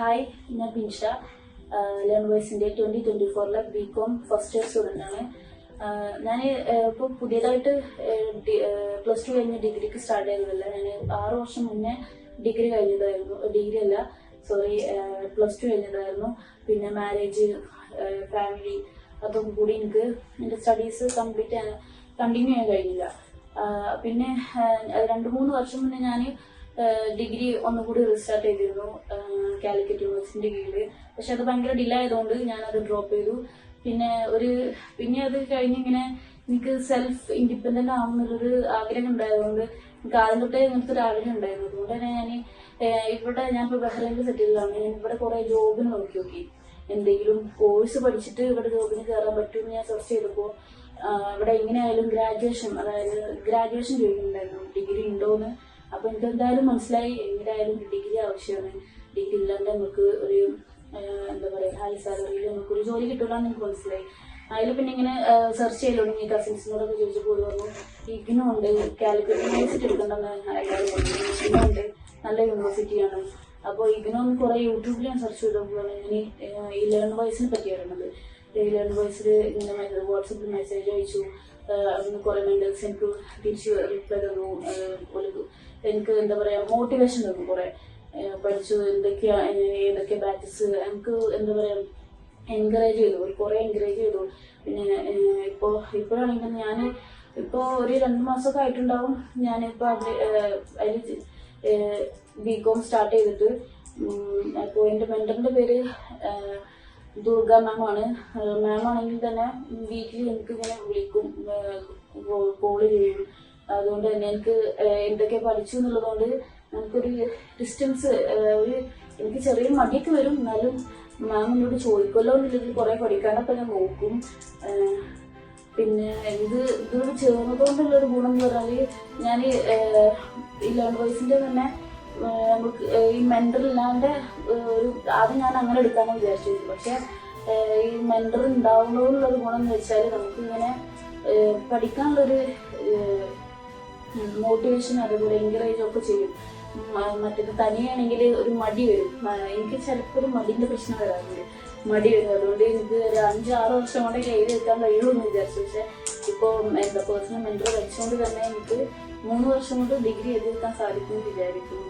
Hi ഞാൻ Pinsha learn വോയ്സിന്റെ twenty twenty ഫോറിലെ B com first year student ആണ് ഞാൻ ഇപ്പോൾ പുതിയതായിട്ട് പ്ലസ് ടു കഴിഞ്ഞ് ഡിഗ്രിക്ക് സ്റ്റാർട്ട് ചെയ്തതല്ല. ഞാൻ ആറ് വർഷം മുന്നേ ഡിഗ്രി കഴിഞ്ഞതായിരുന്നു. ഡിഗ്രി അല്ല സോറി പ്ലസ് ടു കഴിഞ്ഞതായിരുന്നു. പിന്നെ മാരേജ് ഫാമിലി അതും കൂടി എനിക്ക് എന്റെ സ്റ്റഡീസ് കംപ്ലീറ്റ് കണ്ടിന്യൂ ചെയ്യാൻ കഴിഞ്ഞില്ല. പിന്നെ രണ്ട് മൂന്ന് വർഷം മുന്നേ ഞാൻ ഡിഗ്രി ഒന്നുകൂടി റീസ്റ്റാർട്ട് ചെയ്തിരുന്നു. കാലിക്കറ്റ് യൂണിവേഴ്സിറ്റിന്റെ കീഴിൽ പക്ഷെ അത് ഭയങ്കര ഡിലേ ആയതുകൊണ്ട് ഞാനത് ഡ്രോപ്പ് ചെയ്തു. പിന്നെ ഒരു പിന്നെ അത് കഴിഞ്ഞിങ്ങനെ എനിക്ക് സെൽഫ് ഇൻഡിപെൻഡന്റ് ആവുന്നൊരു ആഗ്രഹം ഉണ്ടായതുകൊണ്ട് എനിക്ക് ആദ്യം തൊട്ടേ ഇങ്ങനത്തെ ഒരു ആഗ്രഹം ഉണ്ടായിരുന്നു. അതുകൊണ്ട് തന്നെ ഞാൻ ഇവിടെ ഞാൻ ഇപ്പോൾ ബഹ്റൈനിൽ സെറ്റിലാണ് ഞാൻ ഇവിടെ കുറേ ജോബിന് നോക്കി നോക്കി. എന്തെങ്കിലും കോഴ്സ് പഠിച്ചിട്ട് ഇവിടെ ജോബിന് കയറാൻ പറ്റുമെന്ന് ഞാൻ സെർച്ച് ചെയ്തപ്പോൾ ഇവിടെ എങ്ങനെയായാലും ഗ്രാജുവേഷൻ അതായത് ഗ്രാജുവേഷൻ ചോദിക്കുന്നുണ്ടായിരുന്നു. ഡിഗ്രി ഉണ്ടോയെന്ന് അപ്പോൾ എനിക്ക് എന്തായാലും മനസ്സിലായി എങ്ങനെയായാലും ഡിഗ്രി ആവശ്യമാണ്. ഡിഗ്രി ഇല്ലാണ്ട് നമുക്ക് ഒരു എന്താ പറയുക ഹൈ സാലറിയിൽ നമുക്ക് ഒരു ജോലി കിട്ടില്ല എന്ന് മനസ്സിലായി. അതിൽ പിന്നെ ഇങ്ങനെ സെർച്ച് ചെയ്ത് തുടങ്ങി. കസിൻസിനോടൊക്കെ ചോദിച്ചപ്പോൾ പറഞ്ഞു ഇഗ്നോ ഉണ്ട് കാലിക്കറ്റ് യൂണിവേഴ്സിറ്റി എടുക്കണ്ടെന്ന് ഇഗ്നോ ഉണ്ട് നല്ല യൂണിവേഴ്സിറ്റിയാണ് അപ്പോൾ ഇതിനൊന്നും കുറേ യൂട്യൂബിൽ ഞാൻ സെർച്ച് ചെയ്തപ്പോഴാണ് ഇങ്ങനെ ഈ ലേൺ വോയിസിനെ പറ്റി അറിയുന്നത് ഈ ലേൺ വോയിസിൽ ഇങ്ങനെ വാട്സപ്പിൽ മെസ്സേജ് അയച്ചു. അതിന് കുറേ മെൻഡൽസ് എനിക്ക് തിരിച്ച് റിപ്ലൈ തന്നു. എനിക്ക് എന്താ പറയുക മോട്ടിവേഷൻ തന്നു കുറേ. പഠിച്ചു എന്തൊക്കെയാ ഏതൊക്കെ ബാച്ചസ് എനിക്ക് എന്താ പറയുക എൻകറേജ് ചെയ്തു ഒരു കുറേ എൻകറേജ് ചെയ്തു. പിന്നെ ഇപ്പോ ഇപ്പോഴാണെങ്കിൽ ഞാൻ ഇപ്പോ ഒരു രണ്ട് മാസമൊക്കെ ആയിട്ടുണ്ടാവും ഞാനിപ്പോൾ അതിൽ അതിൽ ബി കോം സ്റ്റാർട്ട് ചെയ്തിട്ട്. അപ്പോൾ എന്റെ മെന്ററിന്റെ പേര് ദുർഗ മാം ആണ്. മാം ആണെങ്കിൽ തന്നെ വീട്ടിൽ എനിക്ക് ഇങ്ങനെ വിളിക്കും കോൾ ചെയ്യും. അതുകൊണ്ട് തന്നെ എനിക്ക് എന്തൊക്കെ പഠിച്ചു എന്നുള്ളതുകൊണ്ട് നമുക്കൊരു ഡിസ്റ്റൻസ് ഒരു എനിക്ക് ചെറിയ മടിയൊക്കെ വരും. എന്നാലും മാം എന്നോട് ചോദിക്കുമല്ലോ എന്നുള്ളതിൽ കുറേ പഠിക്കാനൊക്കെ ഞാൻ നോക്കും. പിന്നെ ഇത് ഇതിനോട് ചേർന്നതുകൊണ്ടുള്ളൊരു ഗുണം എന്ന് പറഞ്ഞാൽ ഞാൻ ഈ ലേൺ തന്നെ നമുക്ക് ഈ മെന്റർ ഇല്ലാണ്ട് ഒരു ആദ്യം ഞാൻ അങ്ങനെ എടുക്കാമെന്ന് വിചാരിച്ചിരുന്നു. പക്ഷേ ഈ മെന്റർ ഉണ്ടാവുന്നതിനുള്ളൊരു ഗുണം എന്ന് വെച്ചാൽ നമുക്ക് ഇങ്ങനെ പഠിക്കാനുള്ളൊരു മോട്ടിവേഷൻ അതേപോലെ എൻകറേജ് ഒക്കെ ചെയ്യും. മറ്റേത് തനിയാണെങ്കിൽ ഒരു മടി വരും. എനിക്ക് ചിലപ്പോൾ ഒരു മടിന്റെ പ്രശ്നം വരാറുണ്ട്. മടി വരും. അതുകൊണ്ട് എനിക്ക് ഒരു അഞ്ചാറ് വർഷം കൊണ്ട് എഴുതി എത്താൻ കഴിയുള്ളൂ എന്ന് വിചാരിച്ചു. പക്ഷെ ഇപ്പോൾ എന്താ പേഴ്സണൽ മെന്റർ വെച്ചുകൊണ്ട് തന്നെ എനിക്ക് മൂന്ന് വർഷം കൊണ്ട് ഡിഗ്രി എഴുതി എത്താൻ സാധിക്കുമെന്ന് വിചാരിക്കുന്നു.